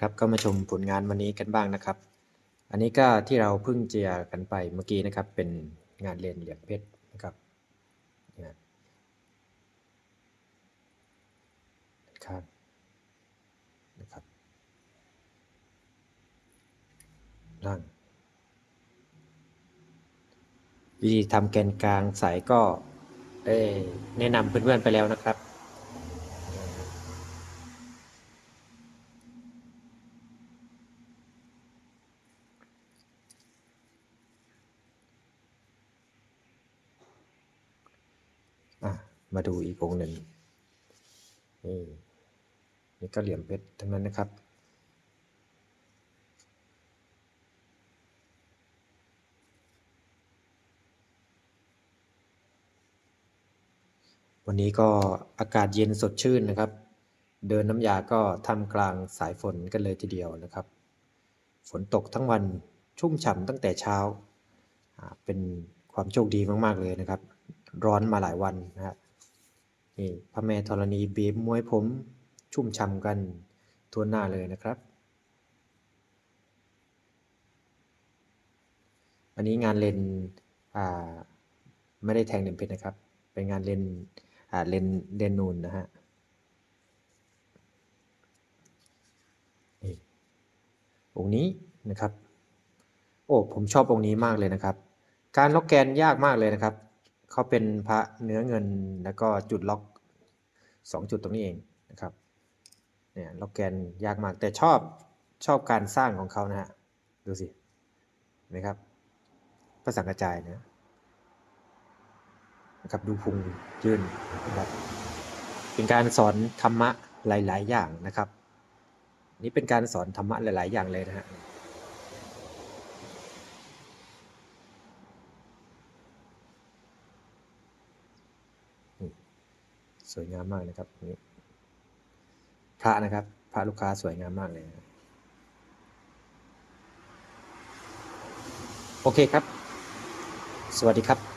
ครับก็มาชมผลงานวันนี้กันบ้างนะครับ อันนี้ก็ที่เราเพิ่งเจียกันไปเมื่อกี้นะครับ เป็นงานเรียนเหลี่ยมเพชรนะครับข้างนะครับล่างวิธีทำแกนกลางสายก็ได้แนะนำเพื่อนๆไปแล้วนะครับ อะ มาดูอีกองหนึ่งนี่นี่ก็เหลี่ยมเพชรทั้งนั้นนะครับ วันนี้ก็อากาศเย็นสดชื่นนะครับ เดินน้ำยาก็ทำกลางสายฝนกันเลยทีเดียวนะครับ ฝนตกทั้งวันชุ่มฉ่ำตั้งแต่เช้าอ่าเป็นความโชคดีมาก ๆ เลยนะครับ ร้อนมาหลายวันนะฮะ นี่พระแม่ธรณีบีบมวยผม ชุ่มฉ่ำกันทั่วหน้าเลยนะครับ อันนี้งานเลนไม่ได้แทงเด่นเพชรนะครับ เป็นงานเลนเลนเลนนูนนะฮะองค์นี้นะครับ โอ้ผมชอบองค์นี้มากเลยนะครับ การล็อกแกนยากมากเลยนะครับ เขาเป็นพระเนื้อเงินแล้วก็จุดล็อกสองจุดตรงนี้เองนะครับเนี่ยล็อกแกนยากมากแต่ชอบชอบการสร้างของเขานะฮะดูสิเห็นไหมครับพระสังกระจายนะนะครับดูพุงยื่นนะครับเป็นการสอนธรรมะหลาย ๆ อย่างนะครับ นี่เป็นการสอนธรรมะหลาย ๆ อย่างเลยนะฮะ สวยงามมากนะครับนี่พระนะครับพระลูกค้าสวยงามมากเลยนะโอเคครับ สวัสดีครับ